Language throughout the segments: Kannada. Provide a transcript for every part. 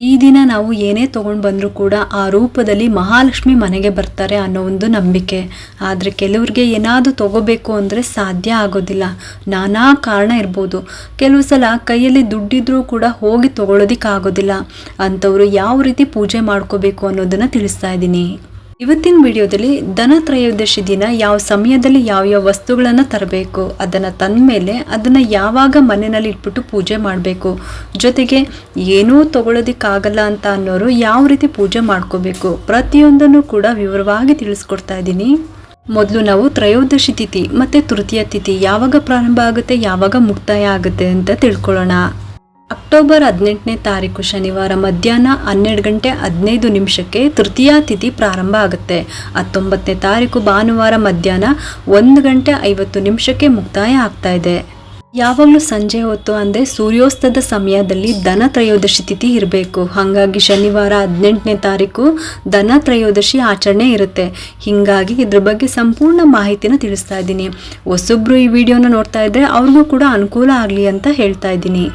ಈ ದಿನ ನಾವು ಏನೇ ತಗೊಂಡು ಬಂದರೂ ಕೂಡ ಆ ರೂಪದಲ್ಲಿ ಮಹಾಲಕ್ಷ್ಮಿ ಮನೆಗೆ ಬರ್ತಾರೆ ಅನ್ನೋ ಒಂದು ನಂಬಿಕೆ. ಆದರೆ ಕೆಲವ್ರಿಗೆ ಏನಾದರೂ ತಗೋಬೇಕು ಅಂದರೆ ಸಾಧ್ಯ ಆಗೋದಿಲ್ಲ. ನಾನಾ ಕಾರಣ ಇರ್ಬೋದು. ಕೆಲವು ಸಲ ಕೈಯಲ್ಲಿ ದುಡ್ಡಿದ್ರೂ ಕೂಡ ಹೋಗಿ ತಗೊಳ್ಳೋದಿಕ್ಕಾಗೋದಿಲ್ಲ ಅಂಥವ್ರು ಯಾವ ರೀತಿ ಪೂಜೆ ಮಾಡ್ಕೋಬೇಕು ಅನ್ನೋದನ್ನು ತಿಳಿಸ್ತಾ ಇದ್ದೀನಿ. ಇವತ್ತಿನ ವಿಡಿಯೋದಲ್ಲಿ ಧನ ತ್ರಯೋದಶಿ ದಿನ ಯಾವ ಸಮಯದಲ್ಲಿ ಯಾವ್ಯಾವ ವಸ್ತುಗಳನ್ನು ತರಬೇಕು, ಅದನ್ನು ತಂದ ಮೇಲೆ ಅದನ್ನು ಯಾವಾಗ ಮನೆಯಲ್ಲಿ ಇಟ್ಬಿಟ್ಟು ಪೂಜೆ ಮಾಡಬೇಕು, ಜೊತೆಗೆ ಏನೂ ತಗೊಳ್ಳೋದಿಕ್ಕಾಗಲ್ಲ ಅಂತ ಅನ್ನೋರು ಯಾವ ರೀತಿ ಪೂಜೆ ಮಾಡ್ಕೋಬೇಕು ಪ್ರತಿಯೊಂದನ್ನು ಕೂಡ ವಿವರವಾಗಿ ತಿಳಿಸ್ಕೊಡ್ತಾ ಇದ್ದೀನಿ. ಮೊದಲು ನಾವು ತ್ರಯೋದಶಿ ತಿಥಿ ಮತ್ತು ತೃತೀಯ ತಿಥಿ ಯಾವಾಗ ಪ್ರಾರಂಭ ಆಗುತ್ತೆ, ಯಾವಾಗ ಮುಕ್ತಾಯ ಆಗುತ್ತೆ ಅಂತ ತಿಳ್ಕೊಳ್ಳೋಣ. ಅಕ್ಟೋಬರ್ ಹದಿನೆಂಟನೇ ತಾರೀಕು ಶನಿವಾರ ಮಧ್ಯಾಹ್ನ ಹನ್ನೆರಡು ಗಂಟೆ ಹದಿನೈದು ನಿಮಿಷಕ್ಕೆ ತೃತೀಯ ತಿಥಿ ಪ್ರಾರಂಭ ಆಗುತ್ತೆ. ಹತ್ತೊಂಬತ್ತನೇ ತಾರೀಕು ಭಾನುವಾರ ಮಧ್ಯಾಹ್ನ ಒಂದು ಗಂಟೆ ಐವತ್ತು ನಿಮಿಷಕ್ಕೆ ಮುಕ್ತಾಯ ಆಗ್ತಾ ಇದೆ. ಯಾವಾಗಲೂ ಸಂಜೆ ಹೊತ್ತು ಅಂದರೆ ಸೂರ್ಯೋಸ್ತದ ಸಮಯದಲ್ಲಿ ಧನ ತ್ರಯೋದಶಿ ತಿಥಿ ಇರಬೇಕು. ಹಾಗಾಗಿ ಶನಿವಾರ ಹದಿನೆಂಟನೇ ತಾರೀಕು ಧನ ತ್ರಯೋದಶಿ ಆಚರಣೆ ಇರುತ್ತೆ. ಹೀಗಾಗಿ ಇದ್ರ ಬಗ್ಗೆ ಸಂಪೂರ್ಣ ಮಾಹಿತಿನ ತಿಳಿಸ್ತಾ ಇದ್ದೀನಿ. ಹೊಸೊಬ್ರು ಈ ವಿಡಿಯೋನ ನೋಡ್ತಾ ಇದ್ರೆ ಅವ್ರಿಗೂ ಕೂಡ ಅನುಕೂಲ ಆಗಲಿ ಅಂತ ಹೇಳ್ತಾ ಇದ್ದೀನಿ.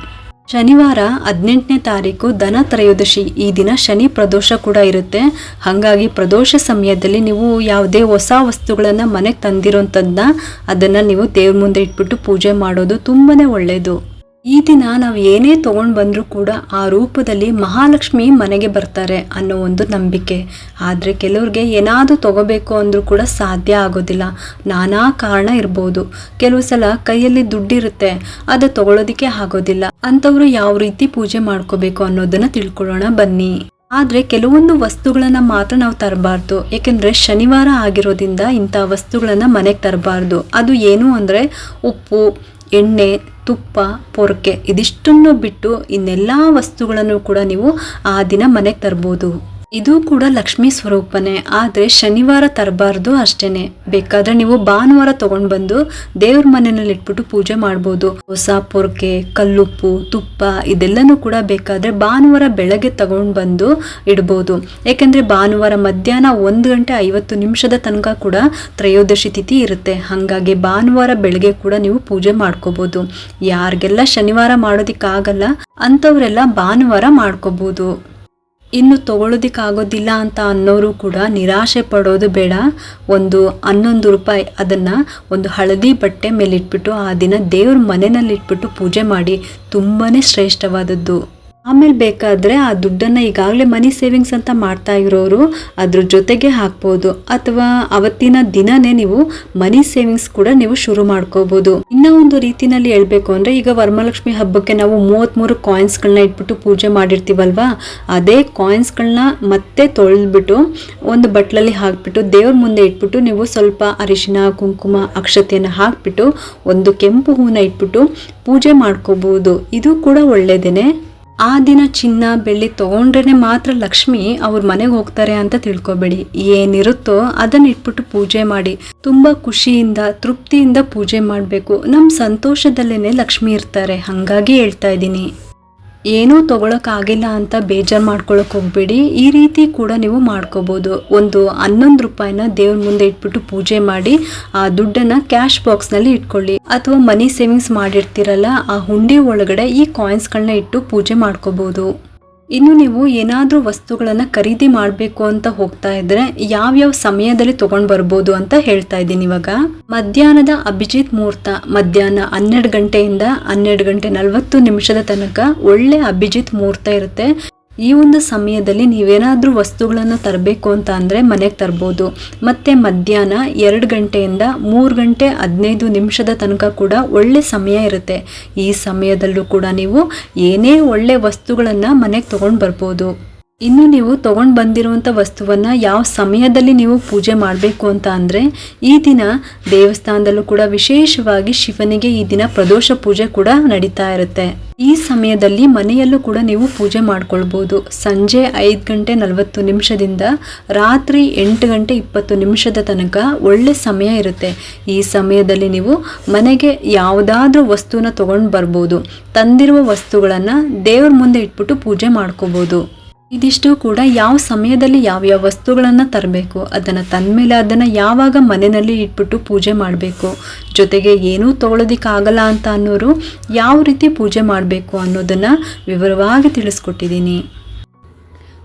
ಶನಿವಾರ ಹದಿನೆಂಟನೇ ತಾರೀಕು ದನ ತ್ರಯೋದಶಿ. ಈ ದಿನ ಶನಿ ಪ್ರದೋಷ ಕೂಡ ಇರುತ್ತೆ. ಹಾಗಾಗಿ ಪ್ರದೋಷ ಸಮಯದಲ್ಲಿ ನೀವು ಯಾವುದೇ ಹೊಸ ವಸ್ತುಗಳನ್ನು ಮನೆಗೆ ತಂದಿರೋಂಥದ್ದನ್ನ ಅದನ್ನು ನೀವು ದೇವ್ರ ಮುಂದೆ ಇಟ್ಬಿಟ್ಟು ಪೂಜೆ ಮಾಡೋದು ತುಂಬಾ ಒಳ್ಳೆಯದು ಈ ದಿನ ನಾವು ಏನೇ ತಗೊಂಡು ಬಂದರೂ ಕೂಡ ಆ ರೂಪದಲ್ಲಿ ಮಹಾಲಕ್ಷ್ಮಿ ಮನೆಗೆ ಬರ್ತಾರೆ ಅನ್ನೋ ಒಂದು ನಂಬಿಕೆ. ಆದರೆ ಕೆಲವ್ರಿಗೆ ಏನಾದರೂ ತಗೋಬೇಕು ಅಂದರೂ ಕೂಡ ಸಾಧ್ಯ ಆಗೋದಿಲ್ಲ. ನಾನಾ ಕಾರಣ ಇರ್ಬೋದು. ಕೆಲವು ಸಲ ಕೈಯಲ್ಲಿ ದುಡ್ಡಿರುತ್ತೆ, ಅದು ತಗೊಳ್ಳೋದಿಕ್ಕೆ ಆಗೋದಿಲ್ಲ. ಅಂಥವ್ರು ಯಾವ ರೀತಿ ಪೂಜೆ ಮಾಡ್ಕೋಬೇಕು ಅನ್ನೋದನ್ನ ತಿಳ್ಕೊಳ್ಳೋಣ ಬನ್ನಿ. ಆದರೆ ಕೆಲವೊಂದು ವಸ್ತುಗಳನ್ನು ಮಾತ್ರ ನಾವು ತರಬಾರ್ದು. ಏಕೆಂದರೆ ಶನಿವಾರ ಆಗಿರೋದ್ರಿಂದ ಇಂಥ ವಸ್ತುಗಳನ್ನು ಮನೆಗೆ ತರಬಾರ್ದು. ಅದು ಏನು ಅಂದರೆ ಉಪ್ಪು, ಎಣ್ಣೆ ತುಪ್ಪ ಪೊರಕೆ ಇದಿಷ್ಟನ್ನು ಬಿಟ್ಟು ಇನ್ನೆಲ್ಲ ವಸ್ತುಗಳನ್ನು ಕೂಡ ನೀವು ಆ ದಿನ ಮನೆಗೆ ತರ್ಬೋದು. ಇದು ಕೂಡ ಲಕ್ಷ್ಮಿ ಸ್ವರೂಪನೇ, ಆದರೆ ಶನಿವಾರ ತರಬಾರ್ದು ಅಷ್ಟೇನೆ. ಬೇಕಾದ್ರೆ ನೀವು ಭಾನುವಾರ ತಗೊಂಡು ಬಂದು ದೇವ್ರ ಮನೆಯಲ್ಲಿ ಇಟ್ಬಿಟ್ಟು ಪೂಜೆ ಮಾಡ್ಬೋದು. ಹೊಸ ಪೊರ್ಕೆ, ಕಲ್ಲುಪ್ಪು, ತುಪ್ಪ ಇದೆಲ್ಲನೂ ಕೂಡ ಬೇಕಾದ್ರೆ ಭಾನುವಾರ ಬೆಳಗ್ಗೆ ತಗೊಂಡು ಬಂದು ಇಡ್ಬೋದು. ಯಾಕೆಂದ್ರೆ ಭಾನುವಾರ ಮಧ್ಯಾಹ್ನ ಒಂದು ಗಂಟೆ ಐವತ್ತು ನಿಮಿಷದ ತನಕ ಕೂಡ ತ್ರಯೋದಶಿ ತಿಥಿ ಇರುತ್ತೆ. ಹಾಗಾಗಿ ಭಾನುವಾರ ಬೆಳಗ್ಗೆ ಕೂಡ ನೀವು ಪೂಜೆ ಮಾಡ್ಕೋಬಹುದು ಯಾರಿಗೆಲ್ಲ ಶನಿವಾರ ಮಾಡೋದಿಕ್ಕಾಗಲ್ಲ, ಅಂಥವರೆಲ್ಲ ಭಾನುವಾರ ಮಾಡ್ಕೋಬಹುದು ಇನ್ನು ತಗೊಳ್ಳೋದಿಕ್ಕಾಗೋದಿಲ್ಲ ಅಂತ ಅನ್ನೋರು ಕೂಡ ನಿರಾಶೆ ಪಡೋದು ಬೇಡ. ಒಂದು ಹನ್ನೊಂದು ರೂಪಾಯಿ ಅದನ್ನು ಒಂದು ಹಳದಿ ಬಟ್ಟೆ ಮೇಲೆ ಇಟ್ಬಿಟ್ಟು ಆ ದಿನ ದೇವ್ರ ಮನೆಯಲ್ಲಿಟ್ಬಿಟ್ಟು ಪೂಜೆ ಮಾಡಿ ತುಂಬಾ ಶ್ರೇಷ್ಠವಾದದ್ದು. ಆಮೇಲೆ ಬೇಕಾದರೆ ಆ ದುಡ್ಡನ್ನು ಈಗಾಗಲೇ ಮನಿ ಸೇವಿಂಗ್ಸ್ ಅಂತ ಮಾಡ್ತಾ ಇರೋರು ಅದ್ರ ಜೊತೆಗೆ ಹಾಕ್ಬೋದು. ಅಥವಾ ಅವತ್ತಿನ ದಿನನೇ ನೀವು ಮನಿ ಸೇವಿಂಗ್ಸ್ ಕೂಡ ನೀವು ಶುರು ಮಾಡ್ಕೋಬೋದು. ಇನ್ನೂ ಒಂದು ರೀತಿನಲ್ಲಿ ಹೇಳ್ಬೇಕು ಅಂದರೆ ಈಗ ವರಮಹಾಲಕ್ಷ್ಮಿ ಹಬ್ಬಕ್ಕೆ ನಾವು ಮೂವತ್ತ್ಮೂರು ಕಾಯಿನ್ಸ್ಗಳನ್ನ ಇಟ್ಬಿಟ್ಟು ಪೂಜೆ ಮಾಡಿರ್ತೀವಲ್ವಾ? ಅದೇ ಕಾಯಿನ್ಸ್ಗಳನ್ನ ಮತ್ತೆ ತೊಳೆದ್ಬಿಟ್ಟು ಒಂದು ಬಟ್ಲಲ್ಲಿ ಹಾಕ್ಬಿಟ್ಟು ದೇವ್ರ ಮುಂದೆ ಇಟ್ಬಿಟ್ಟು ನೀವು ಸ್ವಲ್ಪ ಅರಿಶಿನ, ಕುಂಕುಮ, ಅಕ್ಷತೆಯನ್ನು ಹಾಕ್ಬಿಟ್ಟು ಒಂದು ಕೆಂಪು ಹೂನ ಇಟ್ಬಿಟ್ಟು ಪೂಜೆ ಮಾಡ್ಕೋಬೋದು. ಇದು ಕೂಡ ಒಳ್ಳೇದೇನೆ. ಆ ದಿನ ಚಿನ್ನ, ಬೆಳ್ಳಿ ತಗೊಂಡ್ರೇನೆ ಮಾತ್ರ ಲಕ್ಷ್ಮಿ ಅವ್ರ ಮನೆಗೆ ಹೋಗ್ತಾರೆ ಅಂತ ತಿಳ್ಕೊಬೇಡಿ. ಏನಿರುತ್ತೋ ಅದನ್ನ ಇಟ್ಬಿಟ್ಟು ಪೂಜೆ ಮಾಡಿ. ತುಂಬಾ ಖುಷಿಯಿಂದ, ತೃಪ್ತಿಯಿಂದ ಪೂಜೆ ಮಾಡಬೇಕು. ನಮ್ಮ ಸಂತೋಷದಲ್ಲೇನೆ ಲಕ್ಷ್ಮಿ ಇರ್ತಾರೆ. ಹಾಗಾಗಿ ಹೇಳ್ತಾ ಇದ್ದೀನಿ. ಏನೂ ತಗೊಳಕ್ಕಾಗಿಲ್ಲ ಅಂತ ಬೇಜಾರು ಮಾಡ್ಕೊಳಕ್ ಹೋಗ್ಬೇಡಿ. ಈ ರೀತಿ ಕೂಡ ನೀವು ಮಾಡ್ಕೋಬೋದು. ಒಂದು ಹನ್ನೊಂದು ರೂಪಾಯಿನ ದೇವ್ರ ಮುಂದೆ ಇಟ್ಬಿಟ್ಟು ಪೂಜೆ ಮಾಡಿ, ಆ ದುಡ್ಡನ್ನ ಕ್ಯಾಶ್ ಬಾಕ್ಸ್ನಲ್ಲಿ ಇಟ್ಕೊಳ್ಳಿ. ಅಥವಾ ಮನಿ ಸೇವಿಂಗ್ಸ್ ಮಾಡಿರ್ತೀರಲ್ಲ, ಆ ಹುಂಡಿ ಒಳಗಡೆ ಈ ಕಾಯಿನ್ಸ್ಗಳನ್ನ ಇಟ್ಟು ಪೂಜೆ ಮಾಡ್ಕೋಬೋದು. ಇನ್ನು ನೀವು ಏನಾದರೂ ವಸ್ತುಗಳನ್ನು ಖರೀದಿ ಮಾಡಬೇಕು ಅಂತ ಹೋಗ್ತಾ ಇದ್ರೆ ಯಾವ್ಯಾವ ಸಮಯದಲ್ಲಿ ತಗೊಂಡು ಬರ್ಬೋದು ಅಂತ ಹೇಳ್ತಾ ಇದ್ದೀನಿ ಇವಾಗ. ಮಧ್ಯಾಹ್ನದ ಅಭಿಜಿತ್ ಮುಹೂರ್ತ ಮಧ್ಯಾಹ್ನ ಹನ್ನೆರಡು ಗಂಟೆಯಿಂದ ಹನ್ನೆರಡು ಗಂಟೆ ನಲವತ್ತು ನಿಮಿಷದ ತನಕ ಒಳ್ಳೆ ಅಭಿಜಿತ್ ಮುಹೂರ್ತ ಇರುತ್ತೆ. ಈ ಒಂದು ಸಮಯದಲ್ಲಿ ನೀವೇನಾದರೂ ವಸ್ತುಗಳನ್ನು ತರಬೇಕು ಅಂತ ಅಂದರೆ ಮನೆಗೆ ತರ್ಬೋದು. ಮತ್ತು ಮಧ್ಯಾಹ್ನ ಎರಡು ಗಂಟೆಯಿಂದ ಮೂರು ಗಂಟೆ ಹದಿನೈದು ನಿಮಿಷದ ತನಕ ಕೂಡ ಒಳ್ಳೆ ಸಮಯ ಇರುತ್ತೆ. ಈ ಸಮಯದಲ್ಲೂ ಕೂಡ ನೀವು ಏನೇ ಒಳ್ಳೆ ವಸ್ತುಗಳನ್ನು ಮನೆಗೆ ತೊಗೊಂಡು ಬರ್ಬೋದು. ಇನ್ನು ನೀವು ತಗೊಂಡು ಬಂದಿರುವಂಥ ವಸ್ತುವನ್ನ ಯಾವ ಸಮಯದಲ್ಲಿ ನೀವು ಪೂಜೆ ಮಾಡಬೇಕು ಅಂತ ಅಂದರೆ ಈ ದಿನ ದೇವಸ್ಥಾನದಲ್ಲೂ ಕೂಡ ವಿಶೇಷವಾಗಿ ಶಿವನಿಗೆ ಈ ದಿನ ಪ್ರದೋಷ ಪೂಜೆ ಕೂಡ ನಡೀತಾ ಇರುತ್ತೆ. ಈ ಸಮಯದಲ್ಲಿ ಮನೆಯಲ್ಲೂ ಕೂಡ ನೀವು ಪೂಜೆ ಮಾಡ್ಕೊಳ್ಬೋದು. ಸಂಜೆ ಐದು ಗಂಟೆ ನಲವತ್ತು ನಿಮಿಷದಿಂದ ರಾತ್ರಿ ಎಂಟು ಗಂಟೆ ಇಪ್ಪತ್ತು ನಿಮಿಷದ ತನಕ ಒಳ್ಳೆ ಸಮಯ ಇರುತ್ತೆ. ಈ ಸಮಯದಲ್ಲಿ ನೀವು ಮನೆಗೆ ಯಾವುದಾದ್ರೂ ವಸ್ತುನ ತಗೊಂಡು ಬರ್ಬೋದು. ತಂದಿರುವ ವಸ್ತುಗಳನ್ನು ದೇವ್ರ ಮುಂದೆ ಇಟ್ಬಿಟ್ಟು ಪೂಜೆ ಮಾಡ್ಕೋಬೋದು. ಇದಿಷ್ಟು ಕೂಡ ಯಾವ ಸಮಯದಲ್ಲಿ ಯಾವ್ಯಾವ ವಸ್ತುಗಳನ್ನು ತರಬೇಕು, ಅದನ್ನು ತಂದಮೇಲೆ ಅದನ್ನು ಯಾವಾಗ ಮನೆಯಲ್ಲಿ ಇಟ್ಬಿಟ್ಟು ಪೂಜೆ ಮಾಡಬೇಕು, ಜೊತೆಗೆ ಏನೂ ತೊಗೊಳೋದಿಕ್ಕಾಗಲ್ಲ ಅಂತ ಅನ್ನೋರು ಯಾವ ರೀತಿ ಪೂಜೆ ಮಾಡಬೇಕು ಅನ್ನೋದನ್ನು ವಿವರವಾಗಿ ತಿಳಿಸ್ಕೊಟ್ಟಿದ್ದೀನಿ.